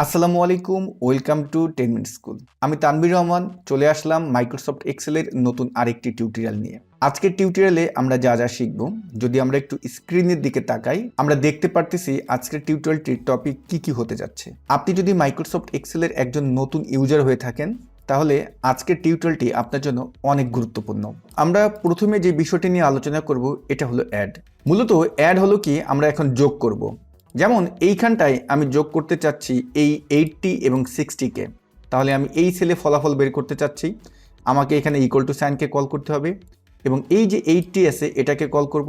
আসসালামু আলাইকুম, welcome to ten minute school. আমি তানবির রহমান, চলে আসলাম মাইক্রোসফট এক্সেলের নতুন আরেকটি টিউটোরিয়াল নিয়ে। আজকের টিউটোরিয়ালে আমরা যা যা শিখব, যদি আমরা একটু স্ক্রিনের দিকে তাকাই, আমরা দেখতে পারতেছি আজকের টিউটোরিয়ালটির টপিক কি কি হতে যাচ্ছে। আপনি যদি মাইক্রোসফট এক্সেলের একজন নতুন ইউজার হয়ে থাকেন, তাহলে আজকের টিউটোরিয়ালটি আপনার জন্য অনেক গুরুত্বপূর্ণ। আমরা প্রথমে যে বিষয়টি নিয়ে আলোচনা করব, এটা হলো অ্যাড। মূলত অ্যাড হলো কি, আমরা এখন যোগ করব। যেমন এইখানটায় আমি যোগ করতে চাচ্ছি এই এইটটি এবং সিক্সটিকে তাহলে আমি এই সেলে ফলাফল বের করতে চাচ্ছি। আমাকে এখানে ইকুয়াল টু সাইনকে কল করতে হবে। এবং এই যে এইটটি আছে, এটাকে কল করব।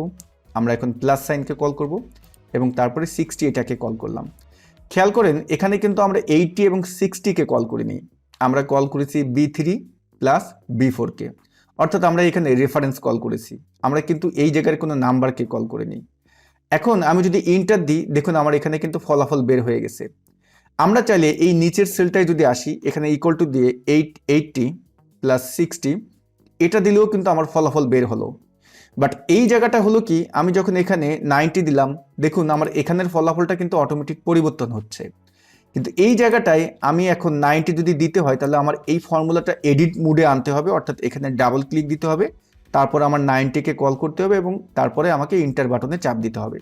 আমরা এখন প্লাস সাইনকে কল করব। এবং তারপরে সিক্সটি এটাকে কল করলাম। খেয়াল করেন, এখানে কিন্তু আমরা এইটটি এবং সিক্সটিকে কল করিনি। আমরা কল করেছি বি থ্রি প্লাস বি ফোরকে অর্থাৎ আমরা এখানে রেফারেন্স কল করেছি। আমরা কিন্তু এই জায়গার কোনো নাম্বারকে কল করিনি। এখন আমি যদি ইন্টার দিই, দেখুন আমার এখানে কিন্তু ফলাফল বের হয়ে গেছে। আমরা চাইলে এই নিচের সেলটায় যদি আসি, এখানে ইকুয়াল টু দিয়ে এইট এইটটি প্লাস সিক্সটি এটা দিলেও কিন্তু আমার ফলাফল বের হলো। বাট এই জায়গাটা হলো কি, আমি যখন এখানে নাইনটি দিলাম, দেখুন আমার এখানের ফলাফলটা কিন্তু অটোমেটিক পরিবর্তন হচ্ছে। কিন্তু এই জায়গাটায় আমি এখন নাইনটি যদি দিতে হয়, তাহলে আমার এই ফর্মুলাটা এডিট মুডে আনতে হবে, অর্থাৎ এখানে ডাবল ক্লিক দিতে হবে। তারপর আমার নাইনটিকে কল করতে হবে এবং তারপরে আমাকে ইন্টার বাটনে চাপ দিতে হবে।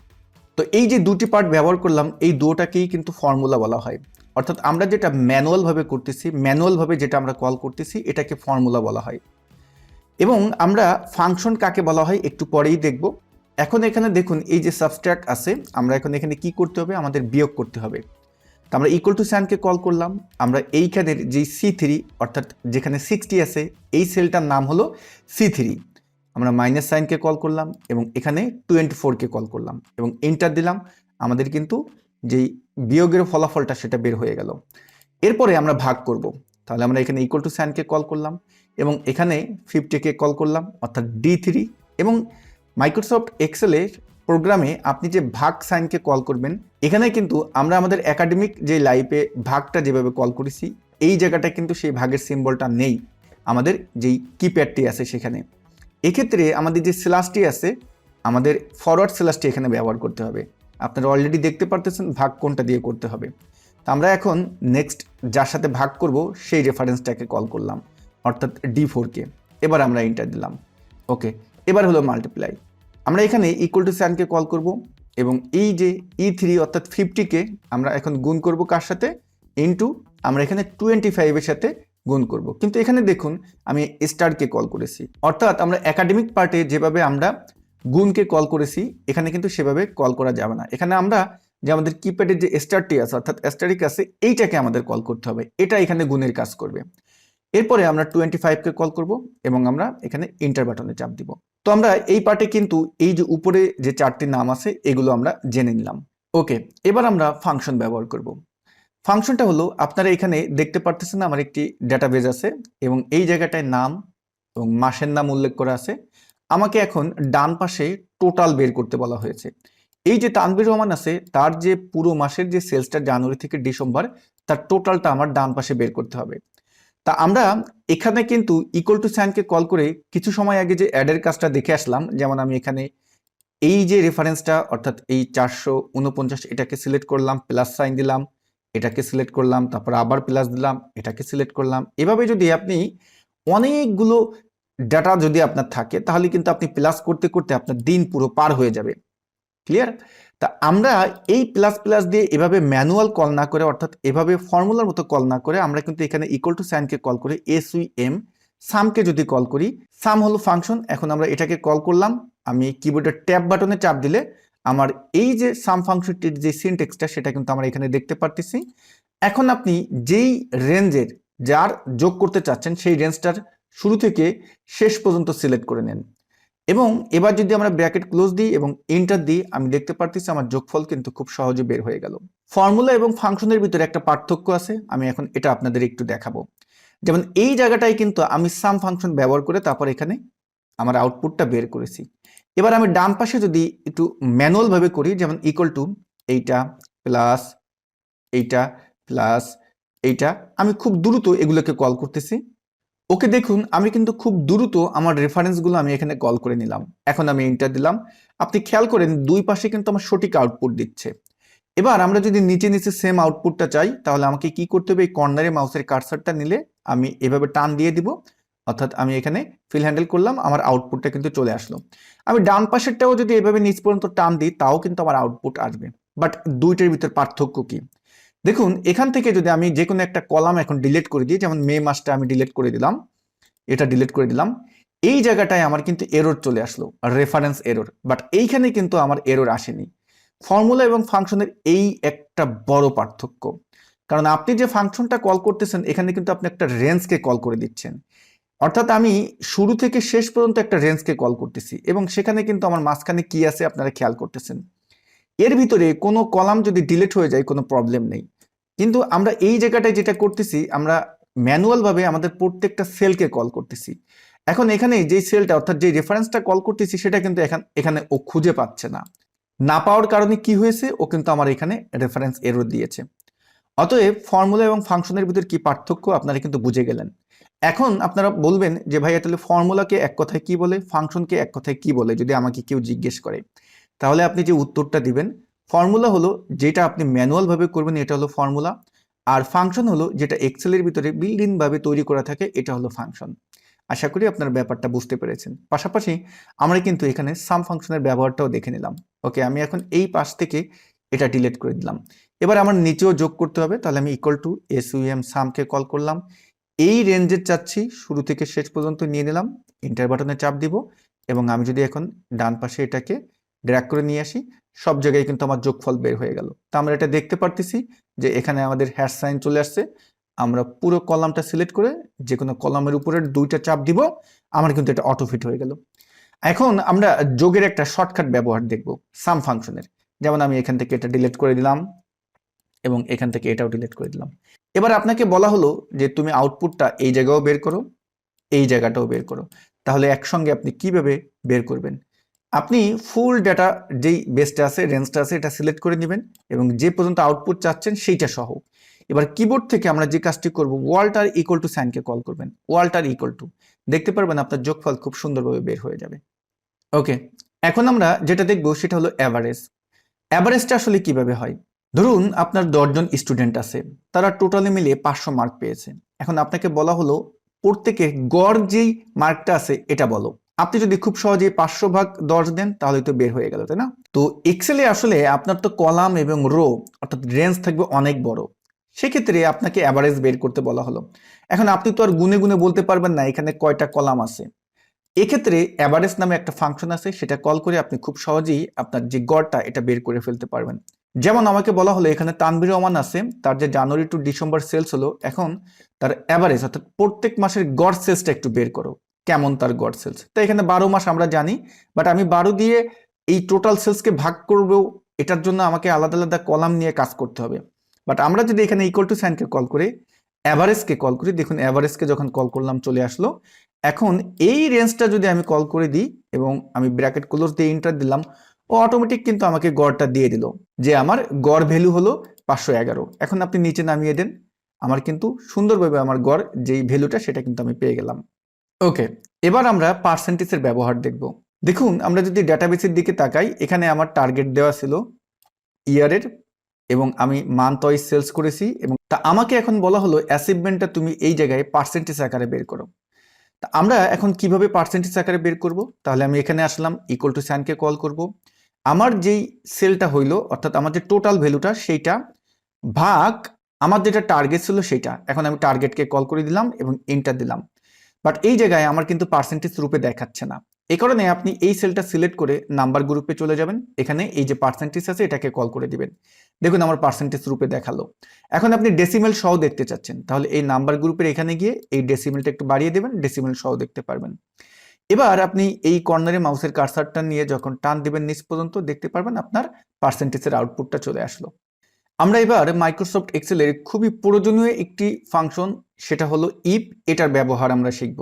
তো এই যে দুটি পার্ট ব্যবহার করলাম, এই দুটাকেই কিন্তু ফর্মুলা বলা হয়। অর্থাৎ আমরা যেটা ম্যানুয়ালভাবে করতেছি, ম্যানুয়ালভাবে যেটা আমরা কল করতেছি, এটাকে ফর্মুলা বলা হয়। এবং আমরা ফাংশন কাকে বলা হয় একটু পরেই দেখব। এখন এখানে দেখুন, এই যে সাবস্ট্রাক্ট আছে, আমরা এখন এখানে কি করতে হবে? আমাদের বিয়োগ করতে হবে। তো আমরা ইকুয়াল টু স্যানকে কল করলাম। আমরা এইখানের যে সি থ্রি অর্থাৎ যেখানে সিক্সটি আছে, এই সেলটার নাম হলো সি থ্রি আমরা মাইনাস সাইনকে কল করলাম এবং এখানে টোয়েন্টি ফোরকে কল করলাম এবং এন্টার দিলাম। আমাদের কিন্তু যেই বিয়োগের ফলাফলটা সেটা বের হয়ে গেল। এরপরে আমরা ভাগ করব। তাহলে আমরা এখানে ইকুয়াল টু সাইনকে কল করলাম এবং এখানে ফিফটিকে কল করলাম, অর্থাৎ ডি থ্রি এবং মাইক্রোসফট এক্সেলের প্রোগ্রামে আপনি যে ভাগ সাইনকে কল করবেন, এখানে কিন্তু আমরা আমাদের একাডেমিক যে লাইফে ভাগটা যেভাবে কল করেছি, এই জায়গাটায় কিন্তু সেই ভাগের সিম্বলটা নেই। আমাদের যেই কিপ্যাডটি আছে সেখানে। এক্ষেত্রে আমাদের যে স্ল্যাশটি আছে, আমাদের ফরওয়ার্ড স্ল্যাশটি এখানে ব্যবহার করতে হবে। আপনারা অলরেডি দেখতে পারতেছেন ভাগ কোনটা দিয়ে করতে হবে। তো আমরা এখন নেক্সট যার সাথে ভাগ করব, সেই রেফারেন্সটাকে কল করলাম, অর্থাৎ ডি ফোরকে এবার আমরা ইন্টার দিলাম। ওকে এবার হলো মাল্টিপ্লাই আমরা এখানে ইকুয়াল টু সাইনকে কল করব এবং এই যে ই থ্রি অর্থাৎ ফিফটিকে আমরা এখন গুণ করব কার সাথে? ইন্টু আমরা এখানে টোয়েন্টি ফাইভের সাথে গুণ করব। কিন্তু এখানে দেখুন, আমি স্টারকে কল করেছি। অর্থাৎ আমরা একাডেমিক পার্টে যেভাবে আমরা গুণকে কল করেছি, এখানে কিন্তু সেভাবে কল করা যাবে না। এখানে আমরা যে আমাদের কিপ্যাডের যে স্টারটি আছে, অর্থাৎ স্টারিক আছে, এইটাকে আমাদের কল করতে হবে। এটা এখানে গুণের কাজ করবে। এরপরে আমরা টোয়েন্টি ফাইভকে কল করব এবং আমরা এখানে ইন্টার বাটনে চাপ দিব। তো আমরা এই পার্টে কিন্তু এই যে উপরে যে চারটি নাম আছে, এগুলো আমরা জেনে নিলাম। ওকে এবার আমরা ফাংশন ব্যবহার করব। ফাংশনটা হলো, আপনারা এখানে দেখতে পারতেছেন আমার একটি ডাটাবেজ আছে এবং এই জায়গাটায় নাম এবং মাসের নাম উল্লেখ করা আছে। আমাকে এখন ডান পাশে টোটাল বের করতে বলা হয়েছে। এই যে তানবির রহমান আছে, তার যে পুরো মাসের যে সেলসটা জানুয়ারি থেকে ডিসেম্বর, তার টোটালটা আমার ডান পাশে বের করতে হবে। তা আমরা এখানে কিন্তু ইকুয়াল টু সাইনকে কল করে কিছু সময় আগে যে অ্যাডের কাজটা দেখে আসলাম, যেমন আমি এখানে এই যে রেফারেন্সটা অর্থাৎ এই চারশো উনপঞ্চাশ এটাকে সিলেক্ট করলাম প্লাস সাইন দিলাম এটাকে সিলেক্ট করলাম, তারপর আবার প্লাস দিলাম, এটাকে সিলেক্ট করলাম। এভাবে যদি আপনি অনেকগুলো ডাটা যদি আপনার থাকে, তাহলে কিন্তু আপনি প্লাস করতে করতে আপনার দিন পুরো পার হয়ে যাবে। ক্লিয়ার তা আমরা এই প্লাস প্লাস দিয়ে এভাবে ম্যানুয়াল কল না করে, অর্থাৎ এভাবে ফর্মুলার মতো কল না করে, আমরা কিন্তু এখানে ইকুয়াল টু সাইনকে কল করে এস উই এম সামকে যদি কল করি সাম হলো ফাংশন এখন আমরা এটাকে কল করলাম, আমি কিবোর্ডের ট্যাব বাটনে চাপ দিলে আমার এই যে সাম ফাংশনটির যে সিনটেক্সটা সেটা কিন্তু আমরা এখানে দেখতে পারতেছি। এখন আপনি যেই রেঞ্জের যার যোগ করতে চাচ্ছেন, সেই রেঞ্জটার শুরু থেকে শেষ পর্যন্ত সিলেক্ট করে নেন। এবং এবার যদি আমরা ব্র্যাকেট ক্লোজ দিই এবং এন্টার দিই, আমি দেখতে পারতেছি আমার যোগফল কিন্তু খুব সহজে বের হয়ে গেল। ফর্মুলা এবং ফাংশনের ভিতরে একটা পার্থক্য আছে, আমি এখন এটা আপনাদের একটু দেখাবো। যেমন এই জায়গাটায় কিন্তু আমি সাম ফাংশন ব্যবহার করে তারপর এখানে আমার আউটপুটটা বের করেছি। এবার আমি ডান পাশে যদি একটু ম্যানুয়াল ভাবে করি, যেমন ইকুয়াল টু এইটা প্লাস এইটা প্লাস এইটা, আমি খুব দ্রুত এগুলোকে কল করতেছি। ওকে দেখুন, আমি কিন্তু খুব দ্রুত আমার রেফারেন্সগুলো আমি এখানে কল করে নিলাম। এখন আমি ইন্টার দিলাম। আপনি খেয়াল করেন, দুই পাশে কিন্তু আমার সঠিক আউটপুট দিচ্ছে। এবার আমরা যদি নিচে নিচে সেম আউটপুটটা চাই, তাহলে আমাকে কি করতে হবে? এই কর্নারে মাউসের কার্সারটা নিলে আমি এভাবে টান দিয়ে দিব। অর্থাৎ আমি এখানে ফিল হ্যান্ডেল করলাম, আমার আউটপুটটা কিন্তু চলে আসলো। আমি ডান পাশেরটাও যদি এভাবে নিচ পর্যন্ত টান দিই, তাও কিন্তু আমার আউটপুট আসবে। বাট দুইটার ভিতর পার্থক্য কি? দেখুন, এখান থেকে যদি আমি যে কোনো একটা কলাম এখন ডিলিট করে দিই, যেমন মে মাসটা আমি ডিলিট করে দিলাম, এটা ডিলিট করে দিলাম, এই জায়গাটায় আমার কিন্তু এরর চলে আসলো রেফারেন্স এরর বাট এইখানে কিন্তু আমার এরর আসেনি। ফর্মুলা এবং ফাংশনের এই একটা বড় পার্থক্য। কারণ আপনি যে ফাংশনটা কল করতেছেন, এখানে কিন্তু আপনি একটা রেঞ্জকে কল করে দিচ্ছেন। অর্থাৎ আমি শুরু থেকে শেষ পর্যন্ত একটা রেঞ্জকে কল করতেছি এবং সেখানে কিন্তু আমার মাঝখানে কি আছে আপনারা খেয়াল করতেছেন। এর ভিতরে কোনো কলাম যদি ডিলিট হয়ে যায় কোনো প্রবলেম নেই। কিন্তু আমরা এই জায়গাটায় যেটা করতেছি, আমরা ম্যানুয়ালভাবে আমাদের প্রত্যেকটা সেলকে কল করতেছি। এখন এখানে যে সেলটা অর্থাৎ যে রেফারেন্সটা কল করতেছি, সেটা কিন্তু এখান, এখানে ও খুঁজে পাচ্ছে না। না পাওয়ার কারণে কি হয়েছে? ও কিন্তু আমার এখানে রেফারেন্স এরর দিয়েছে। অতএব ফর্মুলা এবং ফাংশনের ভিতর কি পার্থক্য আপনারা কিন্তু বুঝে গেলেন। এখন আপনারা বলবেন যে, ভাইয়া, তাহলে ফর্মুলাকে এক কথায় কি বলে? ফাংশনকে এক কথায় কি বলে? যদি আমাকে কেউ জিজ্ঞেস করে। তাহলে আপনি যে উত্তরটা দিবেন ফর্মুলা হলো যেটা আপনি ম্যানুয়ালভাবে করবেন, এটা হলো ফর্মুলা আর ফাংশন হলো যেটা এক্সেলের ভিতরে বিল্ডিং ভাবে তৈরি করা থাকে, এটা হলো ফাংশন আশা করি আপনার ব্যাপারটা বুঝতে পেরেছেন। পাশাপাশি আমরা কিন্তু এখানে সাম ফাংশনের ব্যবহারটাও দেখে নিলাম। ওকে, আমি এখন এই পাশ থেকে এটা ডিলিট করে দিলাম। এবার আমার নিচেও যোগ করতে হবে, তাহলে আমি equal to S U M সামকে call করলাম। এই রেঞ্জের চাচ্ছি। শুরু থেকে শেষ পর্যন্ত নিয়ে নিলাম। ইন্টার বাটনে চাপ দিব এবং আমি যদি এখন ডান পাশে এটাকে ড্র্যাক করে নিয়ে আসি, সব জায়গায় কিন্তু আমার যোগফল বের হয়ে গেল। তা আমরা এটা দেখতে পারতেছি যে এখানে আমাদের হ্যাশ সাইন চলে আসছে। আমরা পুরো কলামটা সিলেক্ট করে যে কোনো কলামের উপরে দুইটা চাপ দিব, আমার কিন্তু এটা অটো ফিট হয়ে গেল। এখন আমরা যোগের একটা শর্টকাট ব্যবহার দেখব সাম ফাংশনের যেমন আমি এখান থেকে এটা ডিলিট করে দিলাম এবং এখান থেকে এটাও ডিলিট করে দিলাম। এবার আপনাকে বলা হলো যে তুমি আউটপুটটা এই জায়গাও বের করো, এই জায়গাটাও বের করো। তাহলে একসঙ্গে আপনি কীভাবে বের করবেন? আপনি ফুল ডাটা যেই বেসটা আছে রেঞ্জটা আছে, এটা সিলেক্ট করে নেবেন এবং যে পর্যন্ত আউটপুট চাচ্ছেন সেইটা সহ। এবার কিবোর্ড থেকে আমরা যে কাজটি করব ওয়ালটার ইকুয়াল টু সাইনকে কল করবেন। ওয়ালটার ইকুয়াল টু দেখতে পারবেন আপনার যোগফল খুব সুন্দরভাবে বের হয়ে যাবে। ওকে এখন আমরা যেটা দেখব সেটা হলো অ্যাভারেজ অ্যাভারেজটা আসলে কীভাবে হয়? ধরুন আপনার দশজন স্টুডেন্ট আছে, তারা টোটালি মিলিয়ে পাঁচশো মার্ক পেয়েছে। এখন আপনাকে বলা হলো, প্রত্যেকে গড় যেই মার্কটা আছে, এটা বলো। আপনি যদি খুব সহজেই পাঁচশো ভাগ দশ দেন, তাহলে তো বের হয়ে গেল, তাই না? তো এক্সেলে আসলে আপনার তো কলাম এবং রো অর্থাৎ রেঞ্জ থাকবে অনেক বড়। সেক্ষেত্রে আপনাকে অ্যাভারেজ বের করতে বলা হলো। এখন আপনি তো আর গুনে গুনে বলতে পারবেন না, এখানে কয়টা কলাম আছে। এক্ষেত্রে অ্যাভারেজ নামে একটা ফাংশন আছে, সেটা কল করে আপনি খুব সহজেই আপনার যে গড়টা, এটা বের করে ফেলতে পারবেন। যেমন আমাকে বলা হলো, এখানে তানবির রহমান আছে, তার যে জানুয়ারি টু ডিসেম্বর সেলস হলো, এখন তার অ্যাভারেজ অর্থাৎ প্রত্যেক মাসের গড় সেলসটা একটু বের করো, কেমন তার গড় সেলস তো এখানে বারো মাস আমরা জানি বাট আমি বারো দিয়ে এই টোটাল সেলসকে ভাগ করব, এটার জন্য আমাকে আলাদা আলাদা কলাম নিয়ে কাজ করতে হবে। বাট আমরা যদি এখানে ইকুয়াল টু সাইনকে কল করি অ্যাভারেজকে কল করি, দেখুন অ্যাভারেজকে যখন কল করলাম চলে আসলো, এখন এই রেঞ্জটা যদি আমি কল করে দিই, এবং আমি ব্র্যাকেট ক্লোজ দিয়ে ইন্টার দিলাম ও অটোমেটিক কিন্তু আমাকে গড়টা দিয়ে দিল যে আমার গড় ভ্যালু হলো পাঁচশো এগারো। এখন আপনি নিচে নামিয়ে দেন। আমার কিন্তু সুন্দরভাবে আমার গড় যেই ভ্যালুটা সেটা কিন্তু আমি পেয়ে গেলাম। ওকে এবার আমরা পার্সেন্টেজের ব্যবহার দেখব। দেখুন, আমরা যদি ডাটাবেসের দিকে তাকাই, এখানে আমার টার্গেট দেওয়া ছিল ইয়ারের এবং আমি মান্থ ওয়াইজ সেলস করেছি এবং তা আমাকে এখন বলা হলো অ্যাচিভমেন্টটা তুমি এই জায়গায় পার্সেন্টেজ আকারে বের করো। তা আমরা এখন কীভাবে পার্সেন্টেজ আকারে বের করব? তাহলে আমি এখানে আসলাম ইকুয়াল টু সাইনকে কল করব। আমার যেই সেলটা হইল, অর্থাৎ আমার যে টোটাল ভ্যালুটা সেইটা ভাগ আমার যেটা টার্গেট ছিল সেটা এখন আমি টার্গেটকে কল করে দিলাম এবং এন্টার দিলাম। বাট এই জায়গায় আমার কিন্তু পার্সেন্টেজ রূপে দেখাচ্ছে না। এই কারণে আপনি এই সেলটা সিলেক্ট করে নাম্বার গ্রুপে চলে যাবেন। এখানে এই যে পার্সেন্টেজ আছে, এটাকে কল করে দিবেন। দেখুন, আমার পার্সেন্টেজ রূপে দেখাল। এখন আপনি ডেসিমেল সহ দেখতে চাচ্ছেন। তাহলে এই নাম্বার গ্রুপের এখানে গিয়ে এই ডেসিমেলটা একটু বাড়িয়ে দেবেন ডেসিমেল সহ দেখতে পারবেন। এবার আপনি এই কর্নারে মাউসের কারসারটা নিয়ে যখন টান দিবেন নিচ পর্যন্ত, দেখতে পারবেন আপনার পার্সেন্টেজের আউটপুটটা চলে আসলো। আমরা এবার মাইক্রোসফট এক্সেলের খুবই প্রয়োজনীয় একটি ফাংশন সেটা হলো ইপ এটার ব্যবহার আমরা শিখব।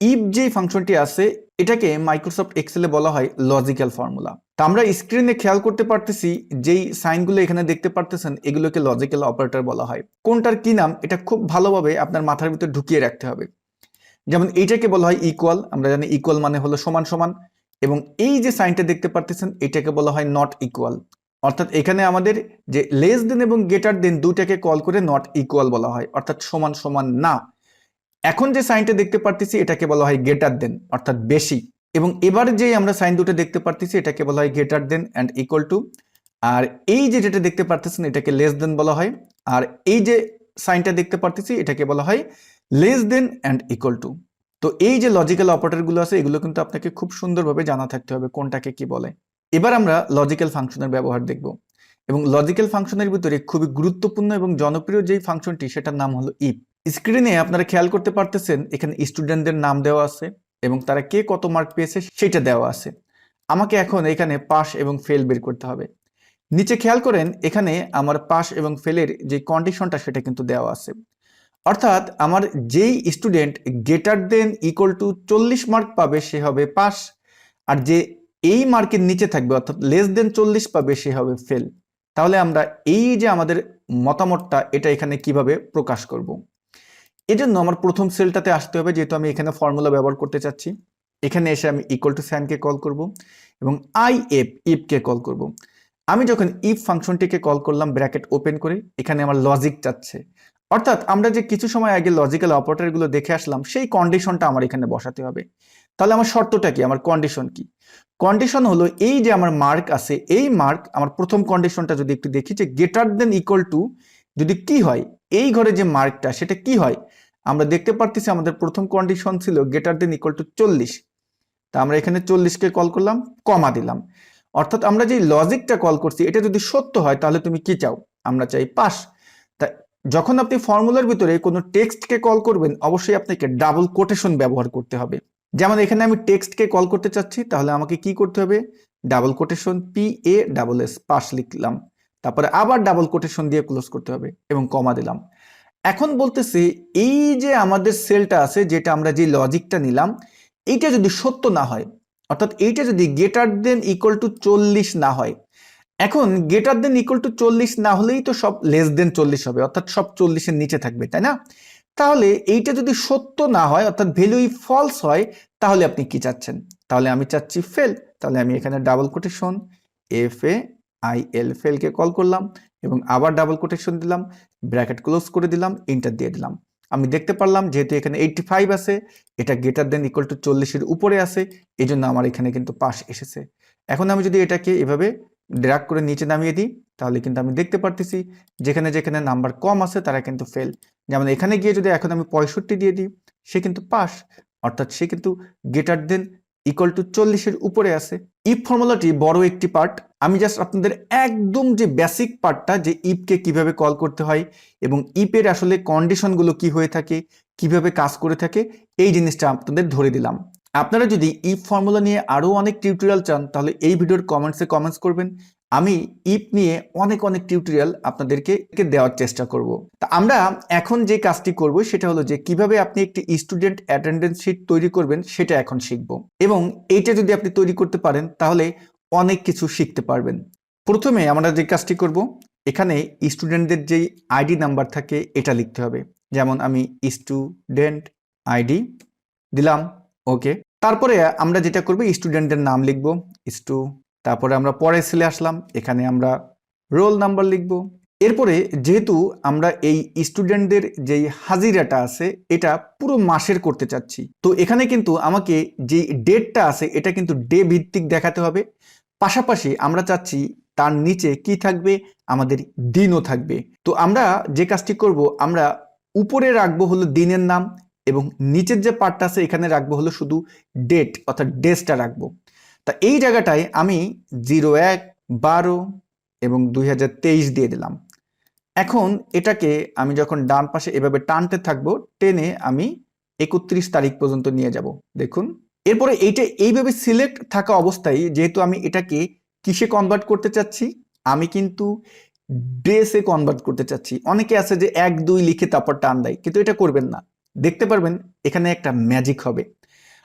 ইপ যে ফাংশনটি আছে, এটাকে মাইক্রোসফট এক্সেলে বলা হয় লজিক্যাল ফর্মুলা তা আমরা স্ক্রিনে খেয়াল করতে পারতেছি, যেই সাইনগুলো এখানে দেখতে পারতেছেন, এগুলোকে লজিক্যাল অপারেটর বলা হয়। কোনটার কি নাম, এটা খুব ভালোভাবে আপনার মাথার ভিতর ঢুকিয়ে রাখতে হবে। যেমন এইটাকে বলা হয় ইকুয়াল আমরা জানি ইকুয়াল মানে হলো সমান সমান, এবং এই যে সাইনটা দেখতে পারতেছেন, এটাকে বলা হয় নট ইকুয়াল অর্থাৎ এখানে আমাদের যে লেস দেন এবং গেটার দেন দুটাকে কল করে নট ইকুয়াল বলা হয়, অর্থাৎ সমান সমান না। এখন যে সাইনটা দেখতে পারতেছি, এটাকে বলা হয় গেটার দেন অর্থাৎ বেশি। এবং এবার যে আমরা সাইন দুটো দেখতে পারতেছি, এটাকে বলা হয় greater than and equal to আর এই যে যেটা দেখতে পারতেছেন, এটাকে লেস দেন বলা হয়। আর এই যে সাইনটা দেখতে পারতেছি, এটাকে বলা হয় less than and equal to তো এই যে লজিক্যাল অপারেটরগুলো আছে, এগুলো কিন্তু আপনাকে খুব সুন্দরভাবে জানা থাকতে হবে কোনটাকে কি বলে। এবার আমরা লজিক্যাল ফাংশনের ব্যবহার দেখব। এবং লজিক্যাল ফাংশনের ভিতরে খুবই গুরুত্বপূর্ণ এবং জনপ্রিয় যেই ফাংশনটি সেটার নাম হলো ইফ স্ক্রিনে আপনারা খেয়াল করতে পারতেছেন, এখানে স্টুডেন্টদের নাম দেওয়া আছে এবং তারা কে কত মার্ক পেয়েছে, সেটা দেওয়া আছে। আমাকে এখন এখানে পাস এবং ফেল বের করতে হবে। নিচে খেয়াল করেন, এখানে আমার পাস এবং ফেলের যে কন্ডিশনটা সেটা কিন্তু দেওয়া আছে। অর্থাৎ আমার যেই student greater than equal to চল্লিশ মার্ক পাবে, সে হবে পাস আর যে এই মার্কের নিচে থাকবে, অর্থাৎ লেস দেন চল্লিশ পাবে, সে হবে ফেল তাহলে আমরা এই যে আমাদের মতামতটা, এটা এখানে কীভাবে প্রকাশ করব। এজন্য আমার প্রথম সেলটাতে আসতে হবে, যেহেতু আমি এখানে ফর্মুলা ব্যবহার করতে চাচ্ছি এখানে এসে আমি ইকুয়াল টু স্যানকে কল করব এবং আই এফ ইফকে কল করব। আমি যখন ইফ ফাংশনটিকে কল করলাম ব্র্যাকেট ওপেন করে, এখানে আমার লজিক চাচ্ছে অর্থাৎ আমরা যে কিছু সময় আগে লজিক্যাল অপারেটরগুলো দেখে আসলাম, সেই কন্ডিশনটা আমার এখানে বসাতে হবে। তাহলে আমার শর্তটা কি? আমার কন্ডিশন কি? কন্ডিশন হলো এই যে আমার মার্ক আছে, এই মার্ক আমার প্রথম কন্ডিশনটা যদি একটু দেখি যে গেটার দেন ইকুয়াল টু যদি কি হয়, এই ঘরে যে মার্কটা সেটা কি হয়? আমরা দেখতে পারতেছি আমাদের প্রথম কন্ডিশন ছিল গেটার দেন ইকুয়াল টু চল্লিশ। তা আমরা এখানে চল্লিশকে কল করলাম কমা দিলাম। অর্থাৎ আমরা যে লজিকটা কল করছি, এটা যদি সত্য হয় তাহলে তুমি কি চাও? আমরা চাই তা যখন আপনি ফর্মুলার ভিতরে কোনো টেক্সটকে কল করবেন, অবশ্যই আপনাকে ডাবল কোটেশন ব্যবহার করতে হবে। যেমন এখানে আমি টেক্সটকে কল করতে চাচ্ছি, তাহলে আমাকে কি করতে হবে? Double quotation P A double S pass লিখলাম। তারপরে আবার ডাবল কোটেশন দিয়ে ক্লোজ করতে হবে এবং কমা দিলাম। এখন বলতেছি, এই যে আমাদের সেলটা আছে, যেটা আমরা যে লজিকটা নিলাম, এইটা যদি সত্য না হয়, অর্থাৎ এইটা যদি গেটার দেন ইকুয়াল টু চল্লিশ না হয় এখন গেটার দেন ইকুয়াল টু চল্লিশ না হলেই তো সব লেস দেন চল্লিশ হবে, অর্থাৎ সব চল্লিশের নিচে থাকবে, তাই না? তাহলে এইটা যদি সত্য না হয়, অর্থাৎ ভ্যালুই ফলস হয়, তাহলে আপনি কি চাচ্ছেন? তাহলে আমি চাচ্ছি ফেল তাহলে আমি এখানে double quotation F A I L ফেলকে call করলাম এবং আবার ডাবল কোটেশন দিলাম ব্র্যাকেট ক্লোজ করে দিলাম ইন্টার দিয়ে দিলাম। আমি দেখতে পারলাম যেহেতু এখানে এইটটি ফাইভ আছে, এটা গেটার দেন ইকুয়াল টু চল্লিশের উপরে আছে এই জন্য আমার এখানে কিন্তু পাস এসেছে। এখন আমি যদি এটাকে এভাবে ড্র্যাগ করে নিচে নামিয়ে দিই, তাহলে কিন্তু আমি দেখতে পারতেছি যেখানে যেখানে নাম্বার কম আছে তারা কিন্তু ফেল যেমন এখানে গিয়ে যদি এখন আমি পঁয়ষট্টি দিয়ে দিই, সে কিন্তু পাস। অর্থাৎ সে কিন্তু গেটার দেন ইকুয়াল টু চল্লিশের উপরে আছে। ইফ ফর্মুলাটি বড় একটি পার্ট আমি জাস্ট আপনাদের একদম যে বেসিক পার্টটা যে ইফকে কীভাবে কল করতে হয় এবং ইপের আসলে কন্ডিশনগুলো কি হয়ে থাকে, কীভাবে কাজ করে থাকে, এই জিনিসটা আপনাদের ধরে দিলাম। আপনারা যদি ইফ ফর্মুলা নিয়ে আরও অনেক টিউটোরিয়াল চান, তাহলে এই ভিডিওর কমেন্টসে কমেন্টস করবেন। আমি ইপ নিয়ে অনেক অনেক টিউটোরিয়াল আপনাদেরকে দেওয়ার চেষ্টা করব। তা আমরা এখন যে কাজটি করব, সেটা হলো যে কীভাবে আপনি একটি স্টুডেন্ট অ্যাটেন্ডেন্স শিট তৈরি করবেন, সেটা এখন শিখব। এবং এইটা যদি আপনি তৈরি করতে পারেন, তাহলে অনেক কিছু শিখতে পারবেন। প্রথমে আমরা যে কাজটি করব, এখানে স্টুডেন্টদের যেই আইডি নাম্বার থাকে, এটা লিখতে হবে। যেমন আমি স্টুডেন্ট আইডি দিলাম। ওকে তারপরে আমরা যেটা করব স্টুডেন্টের নাম লিখব স্টু তারপরে আমরা পরে সেলে আসলাম, এখানে আমরা রোল নাম্বার লিখব। এরপরে যেহেতু আমরা এই স্টুডেন্টদের যেই হাজিরাটা আছে, এটা পুরো মাসের করতে চাচ্ছি। তো এখানে কিন্তু আমাকে যে ডেটটা আছে, এটা কিন্তু ডে ভিত্তিক দেখাতে হবে। পাশাপাশি আমরা চাচ্ছি তার নিচে কি থাকবে, আমাদের দিনও থাকবে। তো আমরা যে কাজটি করব, আমরা উপরে রাখব হলো দিনের নাম এবং নিচের যে পার্টটা আছে এখানে রাখব হলো শুধু ডেট অর্থাৎ ডেসটা রাখব। তা এই জায়গাটায় আমি জিরো এক, বারো এবং দুই হাজার তেইশ দিয়ে দিলাম। এখন এটাকে আমি যখন ডান পাশে এভাবে টানতে থাকব টেনে আমি একত্রিশ তারিখ পর্যন্ত নিয়ে যাব। দেখুন, এরপরে এইটা এইভাবে সিলেক্ট থাকা অবস্থায় যেহেতু আমি এটাকে কিসে কনভার্ট করতে চাচ্ছি? আমি কিন্তু ড্রেসে কনভার্ট করতে চাচ্ছি। অনেকে আছে যে এক, দুই লিখে তারপর টান দেয়, কিন্তু এটা করবেন না। দেখতে পারবেন এখানে একটা ম্যাজিক হবে।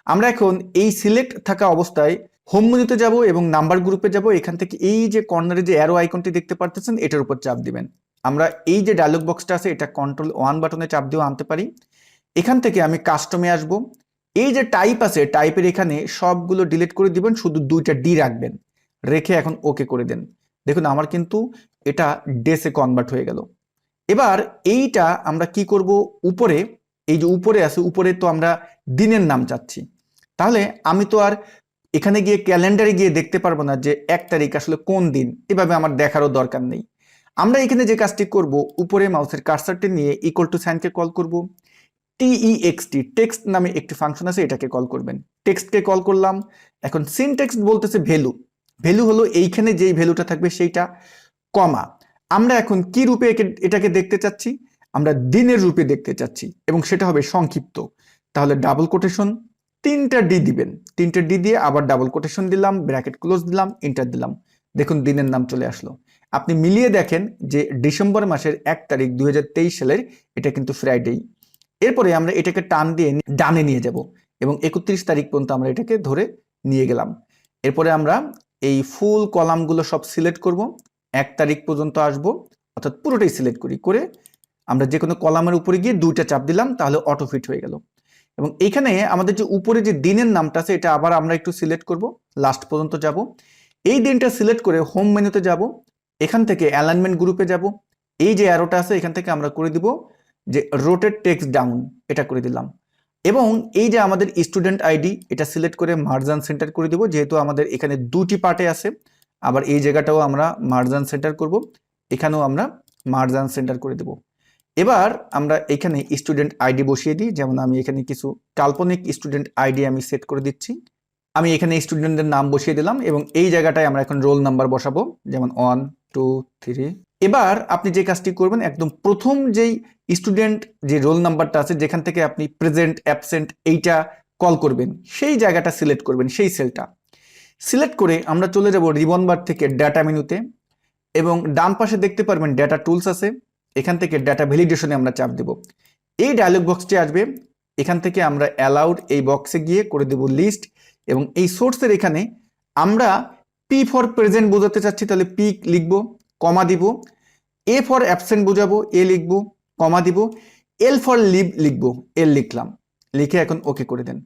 আমরা এখন এই সিলেক্ট থাকা অবস্থায় হোম মেনুতে যাব এবং নাম্বার গ্রুপে যাব। এখান থেকে এই যে কর্নারে যে অ্যারো আইকনটি দেখতে পারতেছেন, এটার উপর চাপ দিবেন। আমরা এই যে ডায়লগ বক্সটা আছে, এটা কন্ট্রোল ওয়ান বাটনে চাপ দিয়েও আনতে পারি। এখান থেকে আমি কাস্টমে আসব। এই যে টাইপ আছে টাইপের এখানে সবগুলো ডিলিট করে দিবেন, শুধু দুইটা ডি রাখবেন। রেখে এখন ওকে করে দেন। দেখুন, আমার কিন্তু এটা ডেসে কনভার্ট হয়ে গেল। এবার এইটা আমরা কি করব? উপরে এই যে উপরে আছে, উপরে তো আমরা দিনের নাম চাচ্ছি। তাহলে আমি তো আর এখানে গিয়ে ক্যালেন্ডারে গিয়ে দেখতে পারব না যে এক তারিখ আসলে কোন দিন, এভাবে আমার দেখারও দরকার নেই। আমরা এখানে যে কাজটি করব, উপরে মাউসের কার্সারটি নিয়ে ইকুয়াল টু সাইনকে কল করব। টিইএক্সটি টেক্সট নামে একটি ফাংশন আছে, এটাকে কল করবেন। টেক্সটকে কল করলাম, এখন সিনটেক্সট বলতেছে ভ্যালু ভ্যালু হলো এইখানে যেই ভ্যালুটা থাকবে সেইটা কমা আমরা এখন কি রূপে এটাকে দেখতে চাচ্ছি? আমরা দিনের রূপে দেখতে চাচ্ছি এবং সেটা হবে সংক্ষিপ্ত। তাহলে ডাবল কোটেশন তিনটা ডি দিবেন। তিনটা ডি দিয়ে আবার ডাবল কোটেশন দিলাম ব্র্যাকেট ক্লোজ দিলাম ইন্টার দিলাম। দেখুন, দিনের নাম চলে আসলো। আপনি মিলিয়ে দেখেন যে ডিসেম্বর মাসের এক তারিখ দুই সালের, এটা কিন্তু ফ্রাইডেই এরপরে আমরা এটাকে টান দিয়ে ডানে নিয়ে যাব এবং একত্রিশ তারিখ পর্যন্ত আমরা এটাকে ধরে নিয়ে গেলাম। এরপরে আমরা এই ফুল কলামগুলো সব সিলেক্ট করব। এক তারিখ পর্যন্ত আসব, অর্থাৎ পুরোটাই সিলেক্ট করি, করে আমরা যে কোনো কলামের উপরে গিয়ে দুইটা চাপ দিলাম, তাহলে অটো ফিট হয়ে গেল। এবং এখানে আমাদের যে উপরে যে দিনের নামটা আছে, এটা আবার আমরা একটু সিলেক্ট করব। লাস্ট পর্যন্ত যাব। এই দিনটা সিলেক্ট করে হোম মেনুতে যাব। এখান থেকে অ্যালাইনমেন্ট গ্রুপে যাব। এই যে অ্যারোটা আছে, এখান থেকে আমরা করে দিব যে রোটেড টেক্স ডাউন এটা করে দিলাম। এবং এই যে আমাদের স্টুডেন্ট আইডি এটা সিলেক্ট করে মার্জান সেন্টার করে দিব, যেহেতু আমাদের এখানে দুটি পার্টে আছে। আবার এই জায়গাটাও আমরা মার্জান সেন্টার করব। এখানেও আমরা মার্জান সেন্টার করে দেব। এবার আমরা এখানে স্টুডেন্ট আইডি বসিয়ে দিই। যেমন আমি এখানে কিছু কাল্পনিক স্টুডেন্ট আইডি আমি সেট করে দিচ্ছি। আমি এখানে স্টুডেন্টের নাম বসিয়ে দিলাম এবং এই জায়গাটায় আমরা এখন রোল নাম্বার বসাবো। যেমন ওয়ান টু থ্রি এবার আপনি যে কাজটি করবেন, একদম প্রথম যেই স্টুডেন্ট যে রোল নাম্বারটা আছে, যেখান থেকে আপনি প্রেজেন্ট অ্যাবসেন্ট এইটা কল করবেন, সেই জায়গাটা সিলেক্ট করবেন, সেই সেলটা সিলেক্ট করে আমরা চলে যাব রিবন বার থেকে ডাটা মেনুতে এবং ডান পাশে দেখতে পারবেন ডাটা টুলস আছে। এখান থেকে ডাটা ভ্যালিডেশনে আমরা চাপ দেব। এই ডায়লগ বক্সটি আসবে। এখান থেকে আমরা অ্যালাউড এই বক্সে গিয়ে করে দেব লিস্ট এবং এই সোর্সের এখানে আমরা পি ফর প্রেজেন্ট বোঝাতে চাচ্ছি, তাহলে পি লিখব কমা দিব। এ ফর অ্যাবসেন্ট বোঝাবো এ লিখব কমা দিব। এল ফর লিভ লিখব এল লিখলাম। লিখে এখন ওকে করে দেন।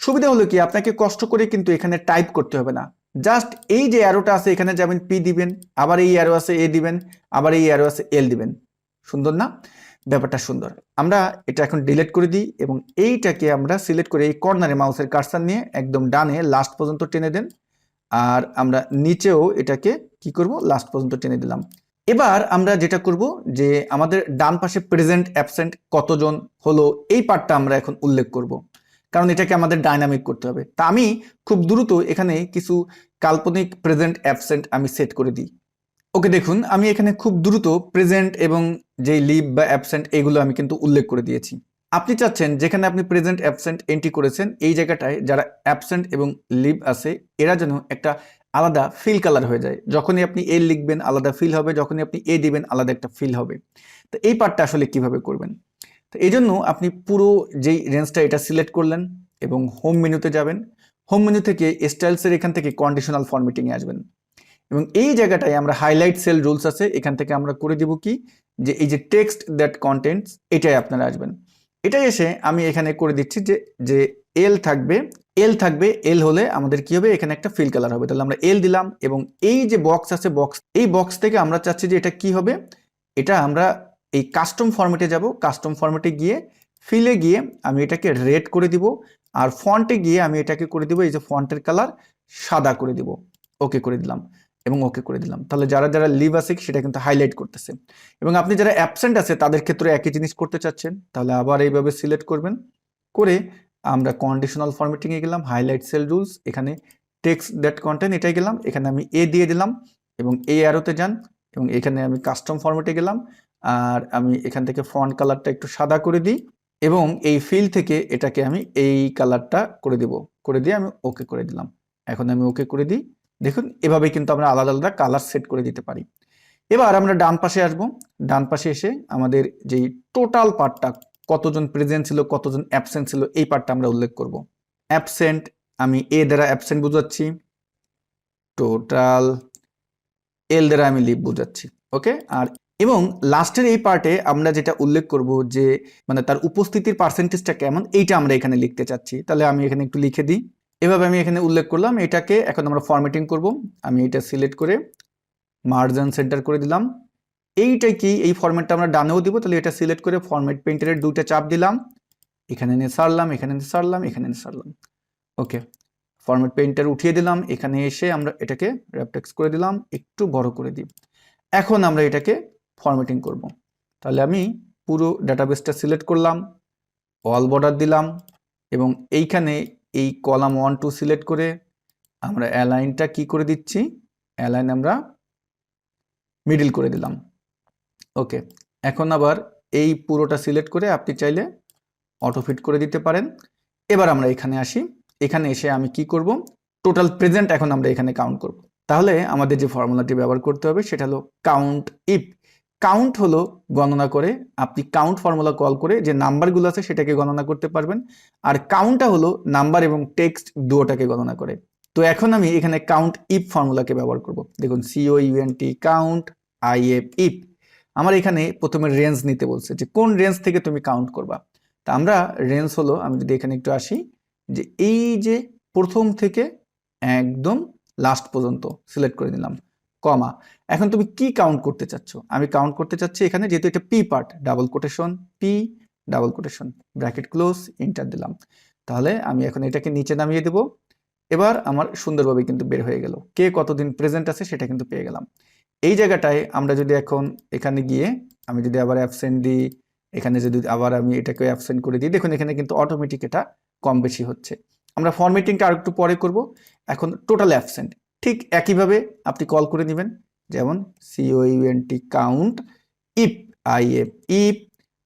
সুবিধা হলো কি? আপনাকে কষ্ট করে কিন্তু এখানে টাইপ করতে হবে না। জাস্ট এই যে অ্যারোটা আছে, এখানে যাবেন পি দিবেন, আবার এই অ্যারো আছে এ দিবেন, আবার এই অ্যারো আছে এল দিবেন। সুন্দর না? ব্যাপারটা সুন্দর। আমরা এটা এখন ডিলিট করে দিই এবং এইটাকে আমরা সিলেক্ট করে এই কর্নারে মাউসের কার্সার নিয়ে একদম ডানে লাস্ট পর্যন্ত টেনে দেন। আর আমরা নিচেও এটাকে কি করব? লাস্ট পর্যন্ত টেনে দিলাম। এবার আমরা যেটা করব যে আমাদের ডান পাশে প্রেজেন্ট অ্যাবসেন্ট কতজন হলো এই পার্টটা আমরা এখন উল্লেখ করব। কারণ এটাকে আমাদের ডাইনামিক করতে হবে। তা আমি খুব দ্রুত এখানে কিছু কাল্পনিক প্রেজেন্ট অ্যাবসেন্ট আমি সেট করে দিই। ওকে দেখুন, আমি এখানে খুব দ্রুত প্রেজেন্ট এবং যেই লিভ বা অ্যাবসেন্ট এগুলো আমি কিন্তু উল্লেখ করে দিয়েছি। আপনি চাচ্ছেন যেখানে আপনি প্রেজেন্ট অ্যাবসেন্ট এন্ট্রি করেছেন, এই জায়গাটায় যারা অ্যাবসেন্ট এবং লিভ আছে, এরা যেন একটা আলাদা ফিল কালার হয়ে যায়। যখনই আপনি এ লিখবেন, আলাদা ফিল হবে, যখনই আপনি এ দিবেন, আলাদা একটা ফিল হবে। তো এই পার্টটা আসলে কীভাবে করবেন? তো এই জন্য আপনি পুরো যেই রেঞ্জটা এটা সিলেক্ট করলেন এবং হোম মেনুতে যাবেন। হোম মেনু থেকে স্টাইলসের এখান থেকে কন্ডিশনাল ফরম্যাটিংয়ে আসবেন। এবং এই জায়গাটায় আমরা হাইলাইট সেল রুলস আছে, এখান থেকে আমরা করে দিব কি? যে এই যে টেক্সট দ্যাট কন্টেন্টস এটাই আপনারা আসবেন। এটাই এসে আমি এখানে করে দিচ্ছি যে যে এল থাকবে এল থাকবে এল হলে আমাদের কি হবে? এখানে একটা ফিল কালার হবে। তাহলে আমরা এল দিলাম এবং এই যে বক্স আছে বক্স এই বক্স থেকে আমরা চাচ্ছি যে এটা কি হবে? এটা আমরা এই কাস্টম ফরম্যাটে যাব। কাস্টম ফরম্যাটে গিয়ে ফিলে গিয়ে আমি এটাকে রেড করে দিব আর ফন্টে গিয়ে আমি এটাকে করে দিব, এই যে ফন্টের কালার সাদা করে দিব। ওকে করে দিলাম। এবং ওকে করে দিলাম। তাহলে যারা যারা লিভ আছে, সেটা কিন্তু হাইলাইট করতেছে। এবং আপনি যারা অ্যাবসেন্ট আছে, তাদের ক্ষেত্রে একই জিনিস করতে চাচ্ছেন। তাহলে আবার এইভাবে সিলেক্ট করবেন। করে আমরা কন্ডিশনাল ফরম্যাটিংয়ে গেলাম হাইলাইট সেল রুলস এখানে টেক্সট দ্যাট কন্টেন্ট এটাই গেলাম, এখানে আমি এ দিয়ে দিলাম এবং এ অ্যারোতে যান এবং এখানে আমি কাস্টম ফরম্যাটে গেলাম। আর আমি এখান থেকে ফন্ট কালারটা একটু সাদা করে দিই এবং এই ফিল থেকে এটাকে আমি এই কালারটা করে দিব। করে দিয়ে আমি ওকে করে দিলাম। এখন আমি ওকে করে দিই। দেখুন, এভাবে কিন্তু আমরা আলাদা আলাদা কালার সেট করে দিতে পারি। এবার আমরা ডান পাশে আসব। ডান পাশে এসে আমাদের যেই টোটাল পার্টটা কতজন প্রেজেন্ট ছিল, কতজন অ্যাবসেন্ট ছিল, এই পার্টটা আমরা উল্লেখ করব। অ্যাবসেন্ট আমি এ দ্বারা অ্যাবসেন্ট বোঝাচ্ছি। টোটাল এল দ্বারা আমি লিভ বোঝাচ্ছি ওকে আর এবং লাস্টের এই পার্টে আমরা যেটা উল্লেখ করব যে মানে তার উপস্থিতির পার্সেন্টেজটা কেমন, এইটা আমরা এখানে লিখতে চাচ্ছি। তাহলে আমি এখানে একটু লিখে দিই। এভাবে আমি এখানে উল্লেখ করলাম। এটাকে এখন আমরা ফরম্যাটিং করব। আমি এটা সিলেক্ট করে মার্জান সেন্টার করে দিলাম। এইটাই কি? এই ফরম্যাটটা আমরা ডানেও দিব, তাহলে এটা সিলেক্ট করে ফরম্যাট পেন্টারের দুইটা চাপ দিলাম। এখানে নিয়ে সারলাম, এখানে নিয়ে সারলাম, এখানে নিয়ে সারলাম। ওকে ফরম্যাট পেন্টার উঠিয়ে দিলাম। এখানে এসে আমরা এটাকে র্যাপটেক্স করে দিলাম, একটু বড় করে দিই। এখন আমরা এটাকে ফরম্যাটিং করব। তাহলে আমি পুরো ডাটাবেসটা সিলেক্ট করলাম অল বর্ডার দিলাম এবং এইখানে এই কলাম ওয়ান টু সিলেক্ট করে আমরা অ্যালাইনটা কি করে দিচ্ছি? অ্যালাইন আমরা মিডিল করে দিলাম। ওকে এখন আবার এই পুরোটা সিলেক্ট করে আপনি চাইলে অটোফিট করে দিতে পারেন। এবার আমরা এখানে আসি। এখানে এসে আমি কি করব? টোটাল প্রেজেন্ট এখন আমরা এখানে কাউন্ট করব। তাহলে আমাদের যে ফর্মুলাটি ব্যবহার করতে হবে সেটা হলো কাউন্ট ইফ কাউন্ট হলো গণনা করে, আপনি কাউন্ট ফর্মুলা কল করে যে নাম্বারগুলো আছে সেটাকে গণনা করতে পারবেন। আর কাউন্টটা হলো নাম্বার এবং টেক্সট দুটোটাকে গণনা করে। তো এখন আমি এখানে কাউন্ট ইফ ফর্মুলাকে ব্যবহার করব। দেখুন C O U N T count I F if আমার এখানে প্রথমে রেঞ্জ নিতে বলছে যে কোন রেঞ্জ থেকে তুমি কাউন্ট করবা। তা আমরা রেঞ্জ হলো, আমি যদি এখানে একটু আসি, যে এই যে প্রথম থেকে একদম লাস্ট পর্যন্ত সিলেক্ট করে নিলাম। কমা। এখন তুমি কি কাউন্ট করতে চাচ্ছ? আমি কাউন্ট করতে চাচ্ছি এখানে যেহেতু এটা P part double quotation P double quotation bracket close enter দিলাম। তাহলে আমি এখন এটাকে নিচে নামিয়ে দেব। এবার আমার সুন্দরভাবে কিন্তু বের হয়ে গেল। কে কতদিন প্রেজেন্ট আছে সেটা কিন্তু পেয়ে গেলাম। এই জায়গাটায় আমরা যদি এখন এখানে গিয়ে আমি যদি আবার অ্যাবসেন্ট দিই, এখানে যদি আবার আমি এটাকে অ্যাবসেন্ট করে দিই, দেখুন এখানে কিন্তু অটোমেটিক এটা কম বেশি হচ্ছে। আমরা ফরম্যাটিংটা আর একটু পরে করব। এখন টোটাল অ্যাবসেন্ট ঠিক একইভাবে আপনি কল করে নেবেন। যেমন C O U N T count if I F if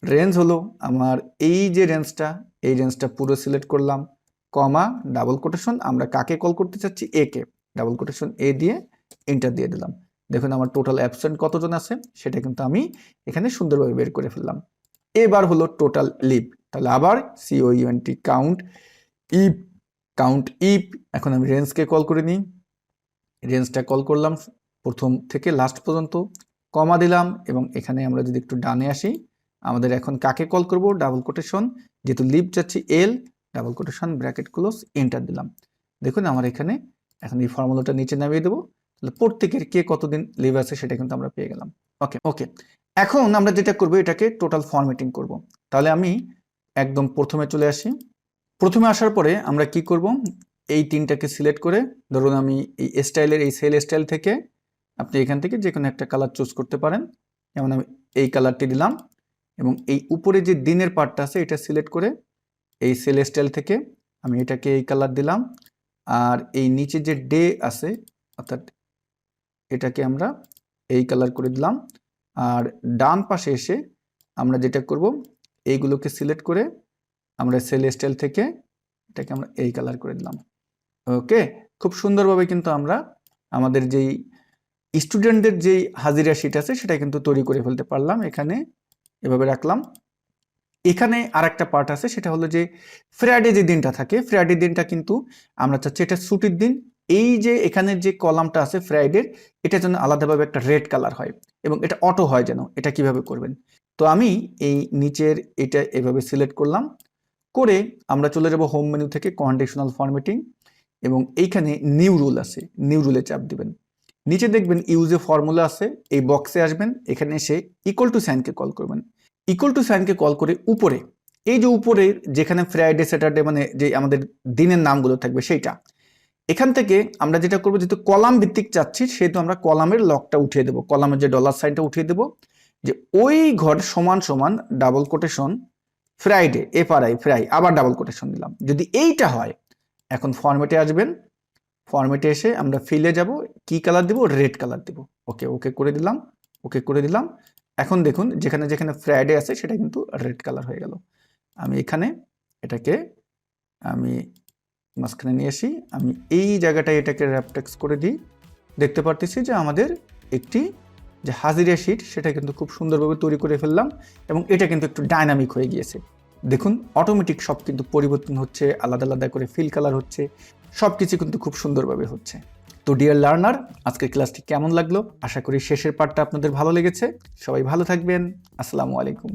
range হলো আমার এই যে রেঞ্জটা এই রেঞ্জটা পুরো সিলেক্ট করলাম কমা ডাবল কোটেশন আমরা কাকে কল করতে চাচ্ছি? এ কে। ডাবল কোটেশন এ দিয়ে এন্টার দিয়ে দিলাম। দেখুন আমার টোটাল অ্যাবসেন্ট কতজন আছে, সেটা কিন্তু আমি এখানে সুন্দরভাবে বের করে ফেললাম। এবার হলো টোটাল লিভ তাহলে আবার C O U N T count if count if এখন আমি রেঞ্জকে কল করে নিই। রেঞ্জটা কল করলাম, প্রথম থেকে লাস্ট পর্যন্ত কমা দিলাম এবং এখানে আমরা যদি একটু ডানে আসি, আমাদের এখন কাকে কল করব? ডাবল কোটেশন যেহেতু লিভ যাচ্ছি L double quotation bracket close enter দিলাম। দেখুন আমার এখানে এখন এই ফর্মুলাটা নিচে নামিয়ে দেবো। তাহলে প্রত্যেকের কে কতদিন লিভ আছে সেটা কিন্তু আমরা পেয়ে গেলাম। ওকে ওকে এখন আমরা যেটা করব, এটাকে টোটাল ফর্মেটিং করব। তাহলে আমি একদম প্রথমে চলে আসি। প্রথমে আসার পরে আমরা কি করব? এই তিনটাকে সিলেক্ট করে ধরুন আমি এই স্টাইলের, এই সেল স্টাইল থেকে আপনি এখান থেকে যে কোনো একটা কালার চুজ করতে পারেন। যেমন আমি এই কালারটি দিলাম এবং এই উপরে যে দিনের পার্টটা আছে এটা সিলেক্ট করে এই সেল স্টাইল থেকে আমি এটাকে এই কালার দিলাম। আর এই নিচে যে ডে আছে, অর্থাৎ এটাকে আমরা এই কালার করে দিলাম। আর ডান পাশে এসে আমরা যেটা করব, এইগুলোকে সিলেক্ট করে আমরা সেল স্টাইল থেকে এটাকে আমরা এই কালার করে দিলাম। ওকে? খুব সুন্দরভাবে কিন্তু আমরা আমাদের যেই স্টুডেন্টদের যেই হাজিরা শিট আছে, সেটা কিন্তু তৈরি করে ফেলতে পারলাম এখানে। এভাবে রাখলাম। এখানে আর একটা পার্ট আছে, সেটা হলো যে ফ্রাইডে যে দিনটা থাকে ফ্রাইডে দিনটা কিন্তু আমরা চাচ্ছি এটা ছুটির দিন। এই যে এখানে যে কলামটা আছে ফ্রাইডের এটা যেন আলাদাভাবে একটা রেড কালার হয় এবং এটা অটো হয় যেন, এটা কীভাবে করবেন? তো আমি এই নিচের এটা এভাবে সিলেক্ট করলাম। করে আমরা চলে যাব হোম মেনু থেকে কন্ডিশনাল ফরম্যাটিং এবং এইখানে নিউ রুল আছে নিউ রুলে চাপ দিবেন। নিচে দেখবেন ইউজে ফর্মুলা আছে, এই বক্সে আসবেন, এখানে এসে ইকুয়াল টু সাইনকে কল করবেন। ইকুয়াল টু সাইনকে কল করে উপরে, এই যে উপরে যেখানে ফ্রাইডে স্যাটারডে মানে যে আমাদের দিনের নামগুলো থাকবে সেইটা, এখান থেকে আমরা যেটা করব, যেহেতু কলাম ভিত্তিক চাচ্ছি, সেহেতু আমরা কলামের লকটা উঠিয়ে দেবো, কলামের যে ডলার সাইনটা উঠিয়ে দেবো, যে ওই ঘর সমান সমান double quotation Friday F R I Fri আবার ডাবল কোটেশন দিলাম। যদি এইটা হয় এখন ফর্মেটে আসবেন। ফর্মেটে এসে আমরা ফিলে যাব। কি কালার দিব? রেড কালার দিব। ওকে ওকে করে দিলাম। ওকে করে দিলাম। এখন দেখুন, যেখানে যেখানে ফ্রাইডে আছে, সেটা কিন্তু রেড কালার হয়ে গেল। আমি এখানে এটাকে আমি মাঝখানে নিয়ে আসি। আমি এই জায়গাটায় এটাকে র্যাপটেক্স করে দিই। দেখতে পারতেছি যে আমাদের একটি যে হাজিরা শিট সেটা কিন্তু খুব সুন্দরভাবে তৈরি করে ফেললাম এবং এটা কিন্তু একটু ডাইনামিক হয়ে গিয়েছে। দেখুন অটোমেটিক সব কিন্তু পরিবর্তন হচ্ছে, আলাদা আলাদা করে ফিল কালার হচ্ছে সব কিছু কিন্তু খুব সুন্দরভাবে হচ্ছে। তো ডিয়ার লার্নার আজকের ক্লাসটি কেমন লাগল? আশা করি শেষের পার্টটা আপনাদের ভালো লেগেছে। সবাই ভালো থাকবেন। আসসালামু আলাইকুম।